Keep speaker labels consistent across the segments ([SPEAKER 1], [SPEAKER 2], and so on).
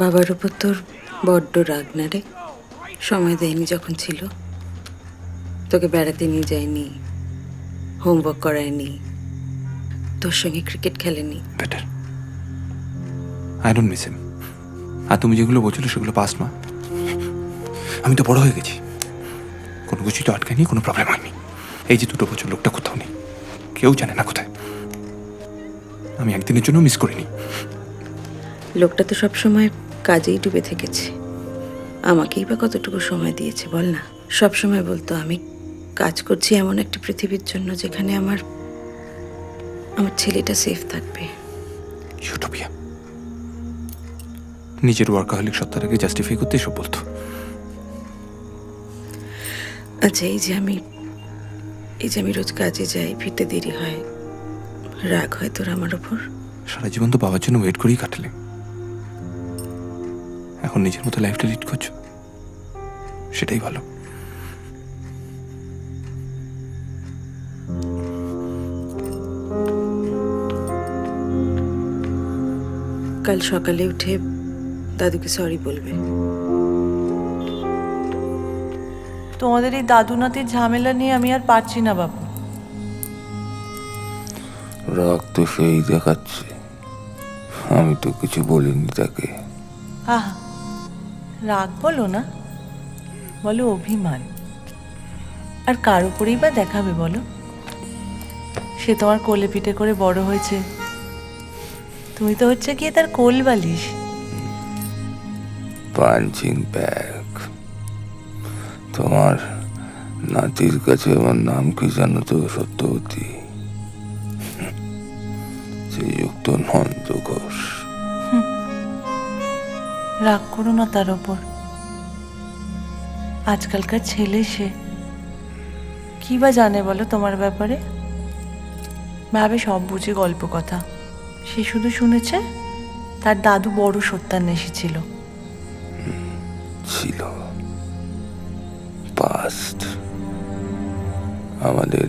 [SPEAKER 1] বাবার উপর তোর বড্ড রাগ না রে? সময় দেয়নি যখন ছিল। তোকে বেড়াতে নিয়ে যায়নি হোমওয়ার্ক করায়নি, তোর সঙ্গে ক্রিকেট খেলেনি।
[SPEAKER 2] Better I don't miss him আর তুমি যেগুলো বলছিলে সেগুলো পাস মা। আমি তো বড় হয়ে গেছি। কোনো কিছুই তো আটকায়নি, কোনো প্রবলেম হয়নি। এই যে দুটো বছর লোকটা কোথাও নেই, কেউ জানে না কোথায়। আমি একদিনের জন্য মিস করিনি।
[SPEAKER 1] লোকটা তো সব সময় কাজেই ডুবে থেকেছে। আমাকেই বা কতটুকু সময় দিয়েছে বল না? সব সময় বলতো আমি কাজ করছি এমন একটা পৃথিবীর জন্য যেখানে আমার আমার ছেলেটা সেফ থাকবে।
[SPEAKER 2] ইউটোপিয়া নিজের ওয়ার্কাহলিক সত্তাটাকে জাস্টিফাই করতে এসব বলতো।
[SPEAKER 1] আচ্ছা এই যে আমি এই যে আমি রোজ কাজে যাই ফিরতে দেরি হয় রাগ হয় তোর আমার ওপর?
[SPEAKER 2] সারা জীবন তো বাবার জন্য ওয়েট করেই কাটালে। এখন নিজের মতো লাইফটা লিড করছ? সেটাই ভালো।
[SPEAKER 1] কাল সকালে উঠে দাদুকে সরি বলবে।
[SPEAKER 3] তোমাদের এই দাদু নাতির ঝামেলা নিয়ে আমি আর পারছি না বাবু।
[SPEAKER 4] রাগ তো সেই দেখাচ্ছে। আমি তো কিছু বলিনি তাকে।
[SPEAKER 3] আহা। রাগ বলো না। বলো অভিমান। আর কার উপরেই বা দেখাবে বলো? সে তোমার কোলে পিঠে করে বড় হয়েছে। তুমি তো হচ্ছে গিয়ে তার কোল বালিশ।
[SPEAKER 4] Punching bag. তোমার নাতির কাছে আমার নাম কি জানো তো, সত্যবতী? শ্রীযুক্ত নন্দ ঘোষ।
[SPEAKER 3] রাগ করো না তার ওপর। আজকালকার ছেলে সে। কি বা জানে বলো তোমার ব্যাপারে? ভাবে সব বুঝে গল্প কথা। সে শুধু শুনেছে, তার দাদু বড় সত্যান্বেষী ছিল।
[SPEAKER 4] ছিল। পাস্ট আমাদের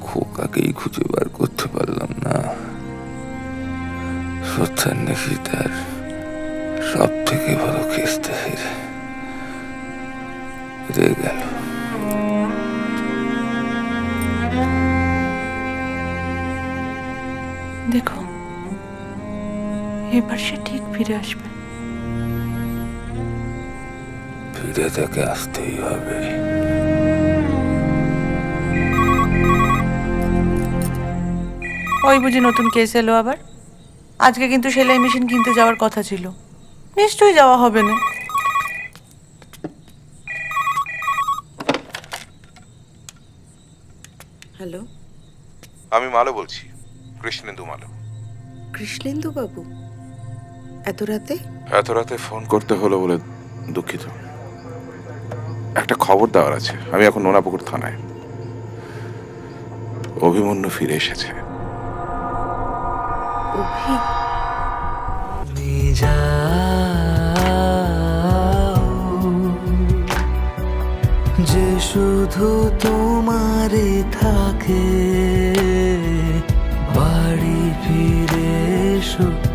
[SPEAKER 4] খোকাকেই খুঁজে বার করতে পারলাম না। সত্যান্বেষী তার সব থেকে বড় হেরে হেরে গেল।
[SPEAKER 3] দেখো এবার সে ঠিক ফিরে আসবে।
[SPEAKER 4] ফিরে তাকে আসতেই হবে।
[SPEAKER 3] ওই বুঝি নতুন কেস এলো আবার? আজকে কিন্তু সেলাই মেশিন কিনতে যাওয়ার কথা ছিল। নিশ্চয়ই যাওয়া হবে না।
[SPEAKER 1] হ্যালো?
[SPEAKER 2] আমি মালো বলছি কৃষ্ণেন্দু মালো
[SPEAKER 1] কৃষ্ণেন্দু বাবু এত রাতে?
[SPEAKER 5] এত রাতে ফোন করতে হলো বলে দুঃখিত। একটা খবর দেওয়ার আছে আমি এখন নোনাপুকুর থানায়। অভিমন্যু ফিরে এসেছে।
[SPEAKER 1] অভি
[SPEAKER 6] যে শুধু তোমারে থাকে বাড়ি ফিরে সুন্দর